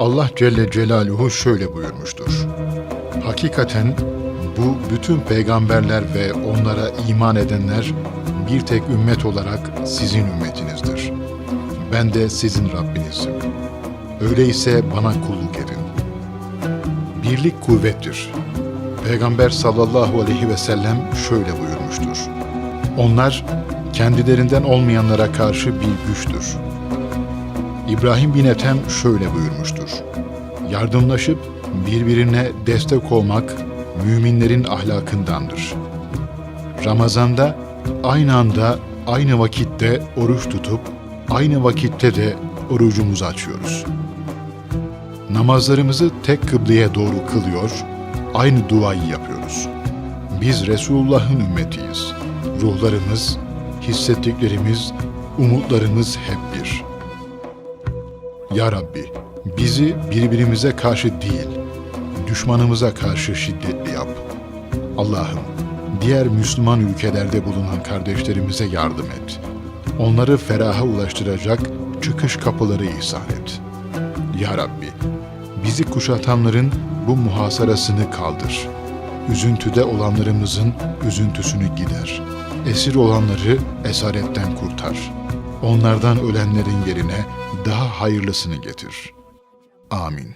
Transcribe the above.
Allah Celle Celaluhu şöyle buyurmuştur. Hakikaten bu bütün peygamberler ve onlara iman edenler bir tek ümmet olarak sizin ümmetinizdir. Ben de sizin Rabbinizim. Öyleyse bana kulluk edin. Birlik kuvvettir. Peygamber sallallahu aleyhi ve sellem şöyle buyurmuştur. Onlar kendilerinden olmayanlara karşı bir güçtür. İbrahim bin Ethem şöyle buyurmuştur. Yardımlaşıp birbirine destek olmak müminlerin ahlakındandır. Ramazanda aynı anda aynı vakitte oruç tutup aynı vakitte de orucumuzu açıyoruz. Namazlarımızı tek kıbleye doğru kılıyor, aynı duayı yapıyoruz. Biz Resulullah'ın ümmetiyiz. Ruhlarımız, hissettiklerimiz, umutlarımız hep bir. Ya Rabbi, bizi birbirimize karşı değil, düşmanımıza karşı şiddetli yap. Allah'ım, diğer Müslüman ülkelerde bulunan kardeşlerimize yardım et. Onları feraha ulaştıracak çıkış kapıları ihsan et. Ya Rabbi, bizi kuşatanların bu muhasarasını kaldır. Üzüntüde olanlarımızın üzüntüsünü gider. Esir olanları esaretten kurtar. Onlardan ölenlerin yerine daha hayırlısını getir. Amin.